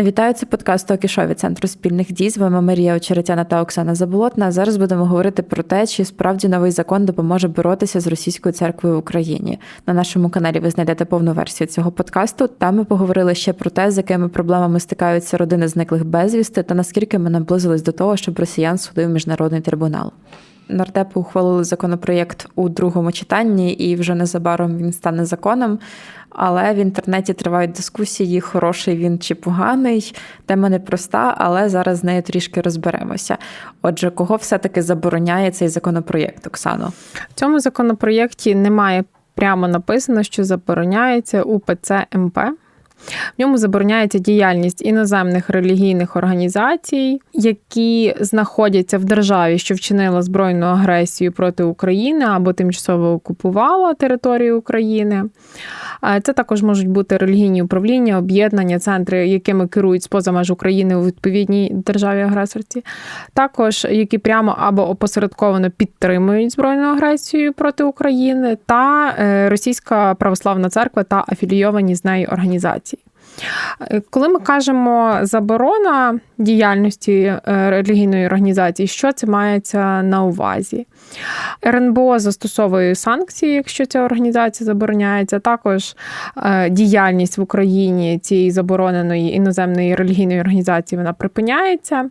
Вітаю це подкаст Окішо від центру спільних дій. З вами Марія Очеретяна та Оксана Заболотна. Зараз будемо говорити про те, чи справді новий закон допоможе боротися з російською церквою в Україні. На нашому каналі ви знайдете повну версію цього подкасту. Там ми поговорили ще про те, з якими проблемами стикаються родини зниклих безвісти, та наскільки ми наблизились до того, щоб росіян судив міжнародний трибунал. Нардепи ухвалили законопроєкт у другому читанні, і вже незабаром він стане законом. Але в інтернеті тривають дискусії, хороший він чи поганий. Тема непроста, але зараз з нею трішки розберемося. Отже, кого все-таки забороняє цей законопроєкт, Оксано? В цьому законопроєкті немає прямо написано, що забороняється УПЦ МП. В ньому забороняється діяльність іноземних релігійних організацій, які знаходяться в державі, що вчинила збройну агресію проти України або тимчасово окупувала територію України. Це також можуть бути релігійні управління, об'єднання, центри, якими керують споза меж України у відповідній державі агресорці, також які прямо або опосередковано підтримують збройну агресію проти України, та е, Російська православна церква та афілійовані з нею організації. Коли ми кажемо заборона діяльності е, релігійної організації, що це мається на увазі? РНБО застосовує санкції, якщо ця організація забороняється. Також е, діяльність в Україні цієї забороненої іноземної релігійної організації вона припиняється.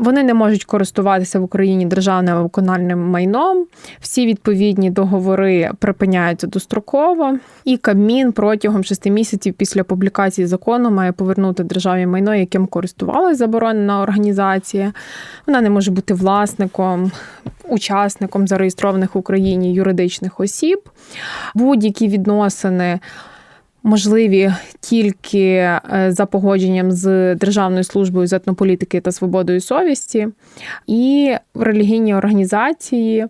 Вони не можуть користуватися в Україні державним викональним майном. Всі відповідні договори припиняються достроково, і Кабмін протягом шести місяців після публікації закону має повернути державі майно, яким користувалася заборонена організація. Вона не може бути власником, учасником зареєстрованих в Україні юридичних осіб. Будь-які відносини можливі тільки е, за погодженням з Державною службою з етнополітики та свободою совісті, і релігійні організації.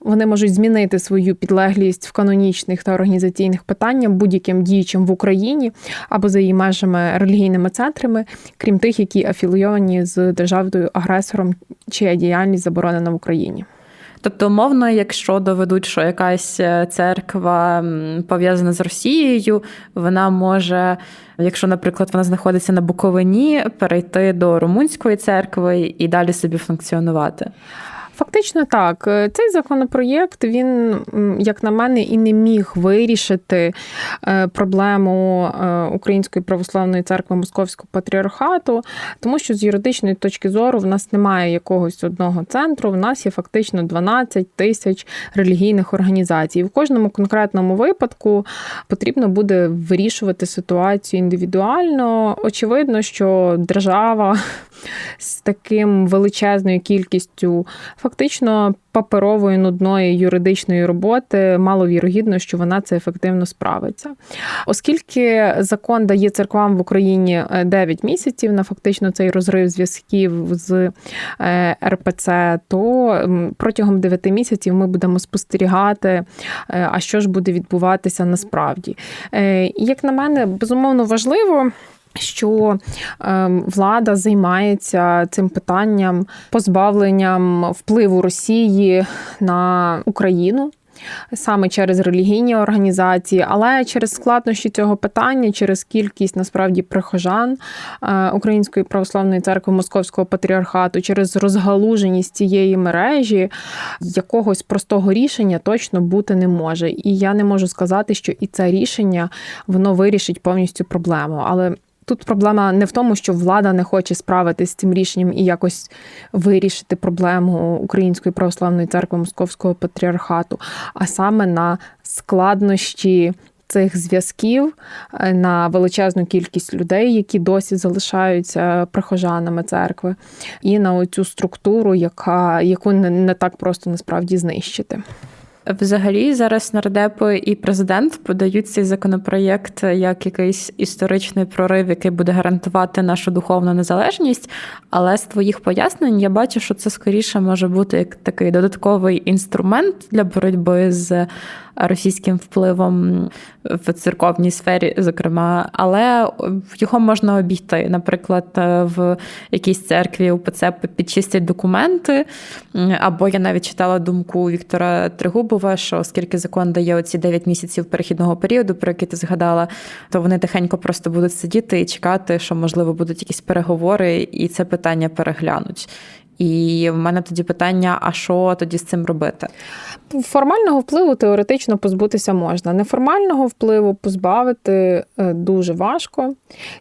Вони можуть змінити свою підлеглість в канонічних та організаційних питаннях будь-яким діючим в Україні або за її межами релігійними центрами, крім тих, які афілійовані з державою агресором, чия діяльність заборонена в Україні. Тобто, умовно, якщо доведуть, що якась е, церква пов'язана з Росією, вона може, якщо, наприклад, вона знаходиться на Буковині, перейти до румунської церкви і далі собі функціонувати. Фактично так, е, цей законопроєкт він, як на мене, і не міг вирішити е, проблему е, Української православної церкви Московського патріархату, тому що з юридичної точки зору в нас немає якогось одного центру. В нас є фактично 12 тисяч релігійних організацій. В кожному конкретному випадку потрібно буде вирішувати ситуацію індивідуально. Очевидно, що держава з таким величезною кількістю фактично паперової нудної юридичної роботи маловірогідно, що вона це ефективно справиться. Оскільки закон дає церквам в Україні 9 е, місяців на фактично цей розрив зв'язків з е, РПЦ, то протягом 9 місяців ми будемо спостерігати, е, а що ж буде відбуватися насправді. Як на мене, безумовно важливо що ем, влада займається цим питанням позбавленням впливу Росії на Україну. Саме через релігійні організації, але через складнощі цього питання, через кількість насправді прихожан е, Української православної церкви Московського патріархату, через розгалуженість цієї мережі якогось простого рішення точно бути не може. І я не можу сказати, що і це рішення воно вирішить повністю проблему. Але Тут проблема не в тому, що влада не хоче справитись з цим рішенням і якось вирішити проблему Української православної церкви Московського патріархату, а саме на складнощі. Цих зв'язків е, на величезну кількість людей, які досі залишаються прихожанами церкви, і на оцю структуру, яка яку не так просто насправді знищити. Взагалі, зараз нардепи і президент подають цей законопроєкт як якийсь історичний прорив, який буде гарантувати нашу духовну незалежність. Але з твоїх пояснень я бачу, що це скоріше може бути як такий додатковий інструмент для боротьби з російським впливом в церковній сфері, зокрема, але його можна обійти. Наприклад, в якійсь церкві УПЦ підчистять документи. Або я навіть читала думку Віктора Тригубова, що оскільки закон дає оці 9 місяців перехідного періоду, про який ти згадала, то вони тихенько просто будуть сидіти і чекати, що можливо будуть якісь переговори, і це питання переглянуть. І в мене тоді питання: а що тоді з цим робити? Формального впливу теоретично позбутися можна. Неформального впливу позбавити е, дуже важко.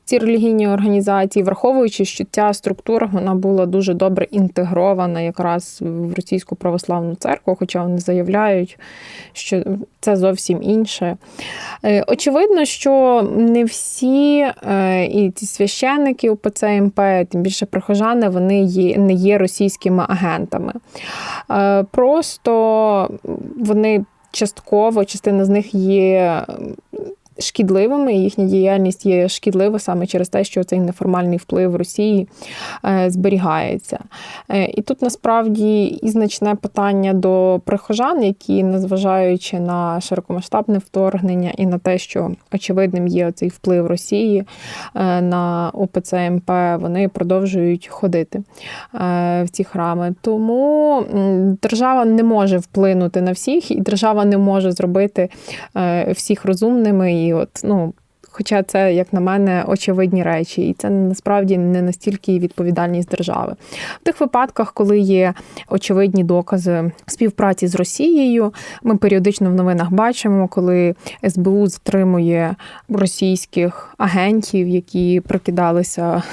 Ці релігійні організації, враховуючи, що ця структура вона була дуже добре інтегрована якраз в російську православну церкву, хоча вони заявляють, що це зовсім інше. Е, очевидно, що не всі е, і ці священники УПЦ МП, тим більше прихожани, вони є, не є російськими агентами. Просто вони частково, частина з них є шкідливими, їхня діяльність є шкідлива саме через те, що цей неформальний вплив Росії е, зберігається. Е, і тут насправді і значне питання до прихожан, які, незважаючи на широкомасштабне вторгнення і на те, що очевидним є цей вплив Росії е, на ОПЦ МП, вони продовжують ходити в ці храми. Тому держава не може вплинути на всіх, і держава не може зробити всіх розумними. І от, ну, Хоча це, як на мене, очевидні речі, і це насправді не настільки відповідальність держави. В тих випадках, коли є очевидні докази співпраці з Росією, ми періодично в новинах бачимо, коли СБУ затримує російських агентів, які прикидалися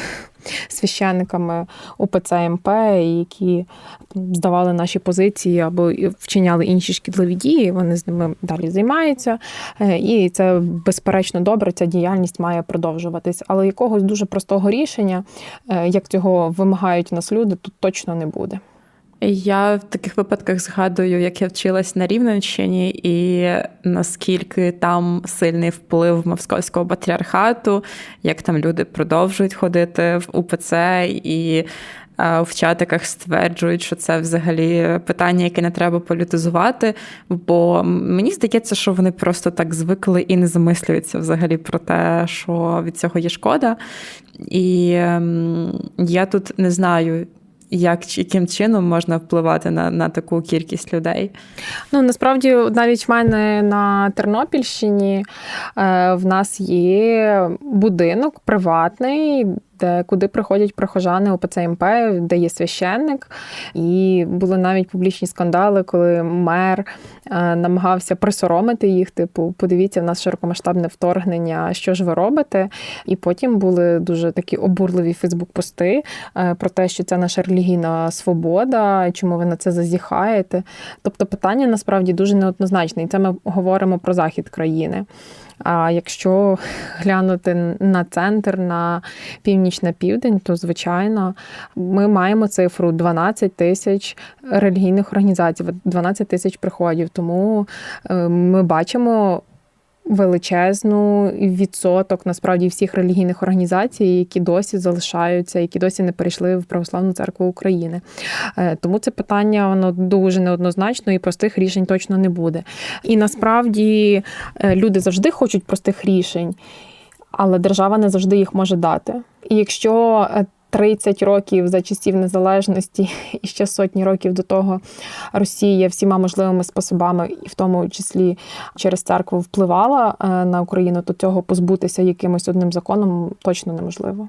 священниками УПЦ МП, які здавали наші позиції або вчиняли інші шкідливі дії. Вони з ними далі займаються. Е, і це безперечно добре. Ця діяльність має продовжуватись. Але якогось дуже простого рішення, е, як цього вимагають нас люди, тут точно не буде. Я в таких випадках згадую, як я вчилась на Рівненщині, і наскільки там сильний вплив московського патріархату, як там люди продовжують ходити в УПЦ і в чатиках стверджують, що це взагалі питання, яке не треба політизувати. Бо мені здається, що вони просто так звикли і не замислюються взагалі про те, що від цього є шкода. І ем, я тут не знаю як яким чином можна впливати на на таку кількість людей? Ну насправді, навіть в мене на Тернопільщині е, в нас є будинок приватний, де куди приходять прихожани ОПЦ МП, де є священник. І були навіть публічні скандали, коли мер е, намагався присоромити їх. Типу, подивіться, в нас широкомасштабне вторгнення, що ж ви робите? І потім були дуже такі обурливі Фейсбук-пости е, про те, що це наша релігійна свобода, чому ви на це зазіхаєте. Тобто питання насправді дуже неоднозначне, і це ми говоримо про захід країни. А якщо глянути на центр, на північ на південь, то звичайно ми маємо цифру 12 тисяч релігійних організацій, 12 тисяч приходів. Тому е, ми бачимо величезну відсоток насправді всіх релігійних організацій, які досі залишаються, які досі не перейшли в православну церкву України. Е, тому це питання воно дуже неоднозначно і простих рішень точно не буде. І насправді е, люди завжди хочуть простих рішень. Але держава не завжди їх може дати. І якщо е, 30 років за часів незалежності і ще сотні років до того Росія всіма можливими способами, і в тому числі через церкву, впливала е, на Україну, то цього позбутися якимось одним законом точно неможливо.